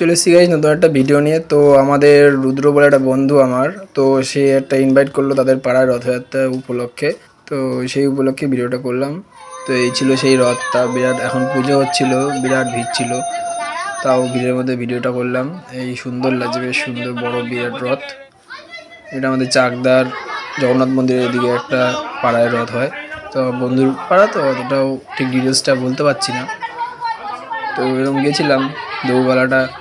চলে এসেছি গাইজ নতুন একটা ভিডিও নিয়ে। তো আমাদের রুদ্র বলে একটা বন্ধু আমার, তো সে একটা ইনভাইট করল তাদের পাড়ায় রথযাত্রা উপলক্ষে। তো সেই উপলক্ষে ভিডিওটা করলাম। তো এই ছিল সেই রথটা বিরাট এখন পুজো হচ্ছিল, বিরাট ভিড় ছিল। তাও ভিড়ের মধ্যে ভিডিওটা করলাম। এই সুন্দর লাগছে, বেশ সুন্দর বড় বিরাট রথ। এটা আমাদের চাকদার জগন্নাথ মন্দিরের দিকে একটা পাড়ায় রথ হয়। তো বন্ধুর পাড়া তো, অতটাও ঠিক ডিটেলসটা বলতে পারছি না। তো এরকম গেছিলাম, দৌড়বেলাটা তো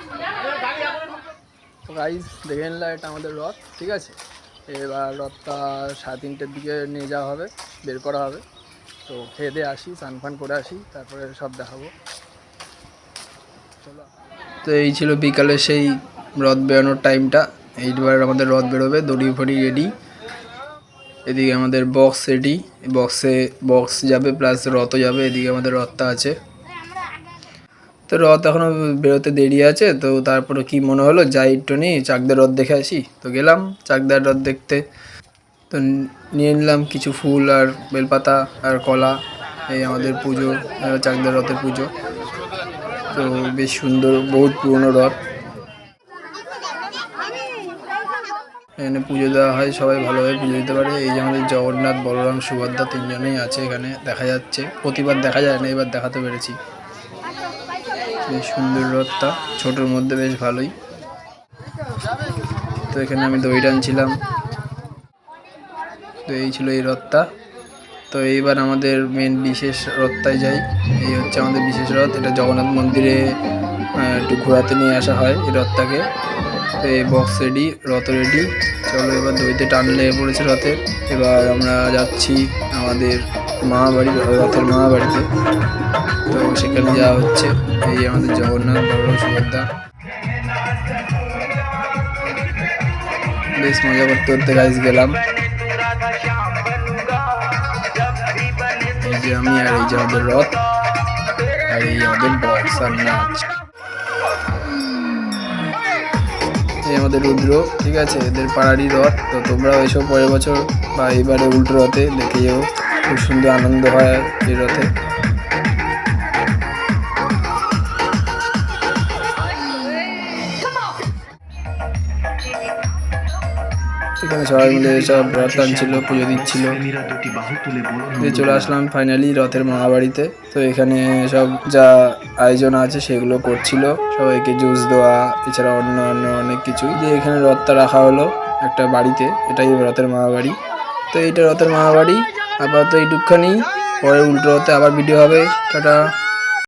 গাইজ দেখে নিলাম এটা আমাদের রথ, ঠিক আছে? এবার রথটা সাড়ে তিনটের দিকে নিয়ে যাওয়া হবে, বের করা হবে। তো খেয়ে আসি, স্নান ফান করে আসি, তারপরে সব দেখাবো। চলো। তো এই ছিল বিকালে সেই রথ বেরোনোর টাইমটা এইবার আমাদের রথ বেরোবে, দড়ি ফড়ি রেডি এদিকে আমাদের বক্স রেডি বক্সে বক্স যাবে প্লাস রথও যাবে, এদিকে আমাদের রথটা আছে। তো রথ এখনও বেরোতে দেরি আছে, তো তারপরে কি মনে হলো? যাই একটু নি, চাকদার রথ দেখে আসি। তো গেলাম চাকদার রথ দেখতে। তো নিয়ে নিলাম কিছু ফুল আর বেলপাতা আর কলা, এই আমাদের পুজো চাকদার রথের পুজো। তো বেশ সুন্দর, বহুত পুরনো রথ। এখানে পুজো দেওয়া হয়, সবাই ভালোভাবে পুজো দিতে পারে। এই যে আমাদের জগন্নাথ, বলরাম, সুভদ্রা তিনজনেই আছে এখানে, দেখা যাচ্ছে। প্রতিবার দেখা যায় না, এবার দেখাতে পেরেছি। বেশ সুন্দর রথটা, ছোটোর মধ্যে বেশ ভালোই। তো এখানে আমি দই টানছিলাম। তো এই ছিল এই রথটা। তো এইবার আমাদের মেন বিশেষ রথটায় যাই। এই হচ্ছে আমাদের বিশেষ রথ। এটা জগন্নাথ মন্দিরে একটু ঘোরাতে নিয়ে আসা হয় এই রথটাকে। তো এই বক্স রেডি রথ রেডি চলো এবার দইতে টান লেগে পড়েছে রথের। এবার আমরা যাচ্ছি আমাদের মামা বাড়ি রথের মামা বাড়িতে তো সেখানে যাওয়া হচ্ছে। এই আমাদের জগন্নাথ, বড় সুভদ্রা। বেশ মজা করতে করতে গাইজ গেলাম। এই যে আমি আর এই যে আমাদের রথ। আর এই আমাদের বক্স আর নাচ। এই আমাদের রুদ্র, ঠিক আছে? এদের পাড়ারই রথ। তো তোমরাও এসব পরের বছর বা এবারে উল্টো রথে দেখে যাও। খুব সুন্দর আনন্দ হয় এই রথে এখানে সবাই মিলে সব রথ টানছিল পুজো দিচ্ছিল। দিয়ে চলে আসলাম ফাইনালি রথের মামাবাড়িতে তো এখানে সব যা আয়োজন আছে সেগুলো করছিল। সবাইকে জুস দেওয়া, এছাড়া অন্য অন্য অনেক কিছু। দিয়ে এখানে রথটা রাখা হলো একটা বাড়িতে, এটাই রথের মহাবাড়ি। তো এইটা রথের মামাবাড়ি আপাতত এইটুকখানি। পরে উল্টো হতে আবার ভিডিও হবে। টাটা।